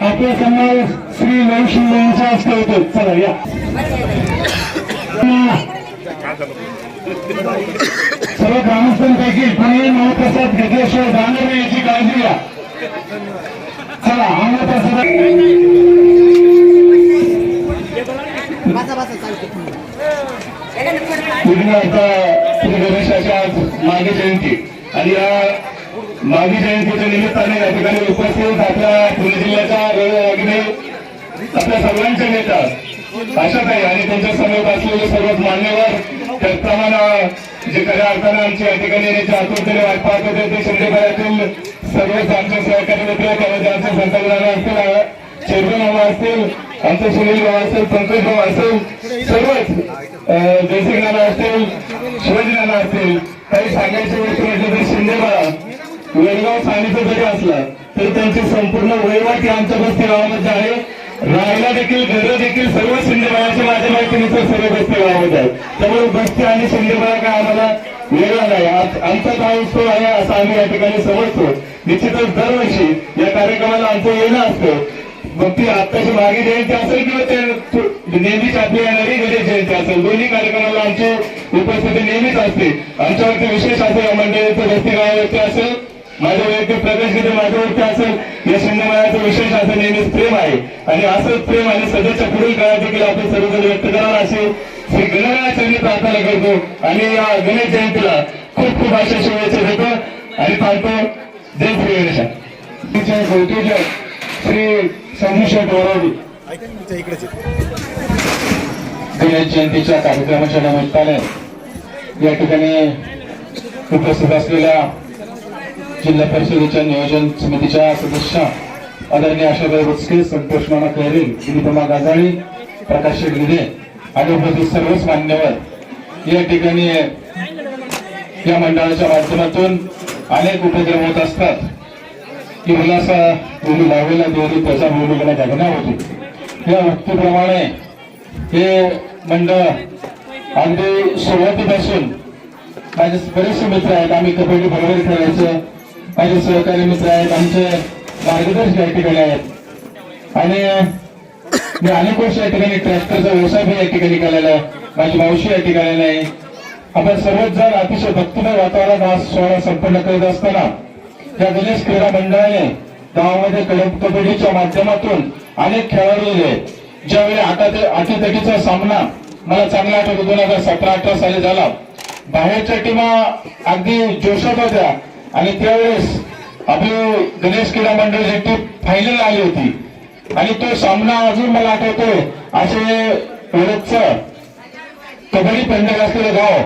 आपला समावेश श्री लव शिंदे यांच्या हस्ते होतो चला या सर्व ग्रामस्थांपैकी कुणी महाप्रसाद घेतल्याशिवाय जाणार नाही याची काळजी घ्या चला महाप्रसाद पूर्ण आता श्री गणेशाच्या आज मागे जयंती. आणि या मागी जयंतीच्या निमित्ताने या ठिकाणी उपस्थित आपल्या पुणे जिल्ह्याच्या अग्नि आपल्या सर्वांचे नेता आशाताई आणि त्यांच्यासमोर असलेले सर्वच मान्यवर त्याचप्रमाणे जे खऱ्या अर्थानं आमची या ठिकाणी येण्याची आतुरतेने वाट पाहत होते ते शिंदेपरातील सर्वच आमचे सहकारी होते त्यामध्ये आमचे संकल्पना असतील चेअरमन बाबा असतील आमचे सुनील भाऊ असेल पंकज भाऊ असेल सर्वच अं, जयसिंग नाना असतील शिवाजी नाना असतील काही सांगायची गोष्ट म्हटलं तर शिंदे बाळा वेळगाव सांगितलं जरी असला तरी त्यांची संपूर्ण वहिवाट ही आमच्या बस्ती गावामध्ये आहे. राहायला देखील घरं देखील सर्व शिंदेबाळाचे माझ्या माहितीनुसार सर्व बस्ती गावामध्ये आहे त्यामुळे बस्ती आणि शिंदेबाळा काय आम्हाला वेगळा नाही. आमचा काय उत्सव आहे असं आम्ही या ठिकाणी समजतो. निश्चितच दरवर्षी या कार्यक्रमाला आमचं येणं असतं. मग ती आत्ताची मागे जयंती असेल किंवा ते नेहमीच आपली येणारी गणेश जयंती असेल. दोन्ही कार्यक्रमाला आमची उपस्थिती नेहमीच असते. आमच्यावरती विशेष असेल या मंडळीचं वस्ती गावावरती असेल माझ्या वैयक्तिक प्रवेश गीते माझ्यावरती असेल या शिंदेमायाचं विशेष असं नेहमीच प्रेम आहे. आणि असंच प्रेम आणि सध्याच्या पुढील काळात देखील आपण सर्वजण व्यक्त करावं असे श्री गणरायाचरणी प्रार्थना करतो. आणि या गणेश जयंतीला खूप खूप अशा शुभेच्छा देतो. आणि सांगतो जय श्री गणेशा. तिच्या कौतुक श्री संदेश गौरवजी जयंतीच्या कार्यक्रमाच्या निमित्ताने या ठिकाणी उपस्थित असलेल्या जिल्हा परिषदेच्या नियोजन समितीच्या सदस्य आदरणीय आशाबाई बुचके संतोष मामा खैरे निरुपमा गाजाळी प्रकाश गिरे आणि उपस्थित सर्वच मान्यवर या ठिकाणी या मंडळाच्या माध्यमातून अनेक उपक्रम होत असतात. की मुलाचा मुली लावेला देवरी त्याचा मुलीला जागना होती. या उक्तीप्रमाणे हे मंडळ अगदी सुरुवातीपासून माझे बरेचसे मित्र आहेत. आम्ही कबड्डी बरोबर खेळायचं. माझे सहकारी मित्र आहेत. आमचे मार्गदर्शक या ठिकाणी आहेत. आणि मी अनेक वर्ष या ठिकाणी ट्रॅक्टरचा व्यवसाय पण या ठिकाणी केलेला आहे. माझी मावशी या ठिकाणी नाही. आपण सर्वच जण अतिशय भक्तिमय वातावरण हा सोहळा संपन्न करत असताना या गणेश क्रीडा मंडळाने गावामध्ये कबड्डीच्या माध्यमातून अनेक खेळाडू दिले ज्यावेळी आटा अटीतटीचा सामना मला चांगला आठवतो दोन हजार सतरा अठरा साली झाला. बाहेरच्या टीमा अगदी जोशात होत्या. आणि त्यावेळेस आपली गणेश क्रीडा मंडळाची टीम फायनल आली होती. आणि तो सामना अजून मला आठवतोय. असे ओळखचं कबड्डी पंढर असलेलं गाव.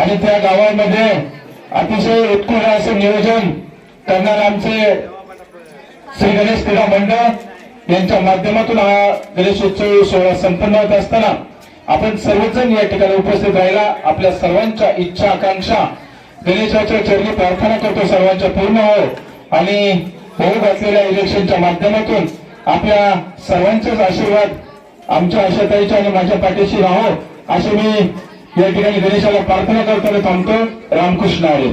आणि त्या गावामध्ये अतिशय उत्कृष्ट असं नियोजन करणारे आमचे श्री गणेश क्रीडा मंडळ यांच्या माध्यमातून हा गणेशोत्सव सोहळा संपन्न होत असताना आपण सर्वजण या ठिकाणी उपस्थित राहिला आपल्या सर्वांच्या इच्छा आकांक्षा गणेशाच्या चरणी प्रार्थना करतो सर्वांच्या पूर्ण हो. आणि होऊ घातलेल्या इलेक्शनच्या माध्यमातून आपल्या सर्वांचेच आशीर्वाद आमच्या आशाताईच्या आणि माझ्या पाठीशी राहो. असे मी या ठिकाणी गणेशाला प्रार्थना करताना थांबतो. रामकृष्ण आहे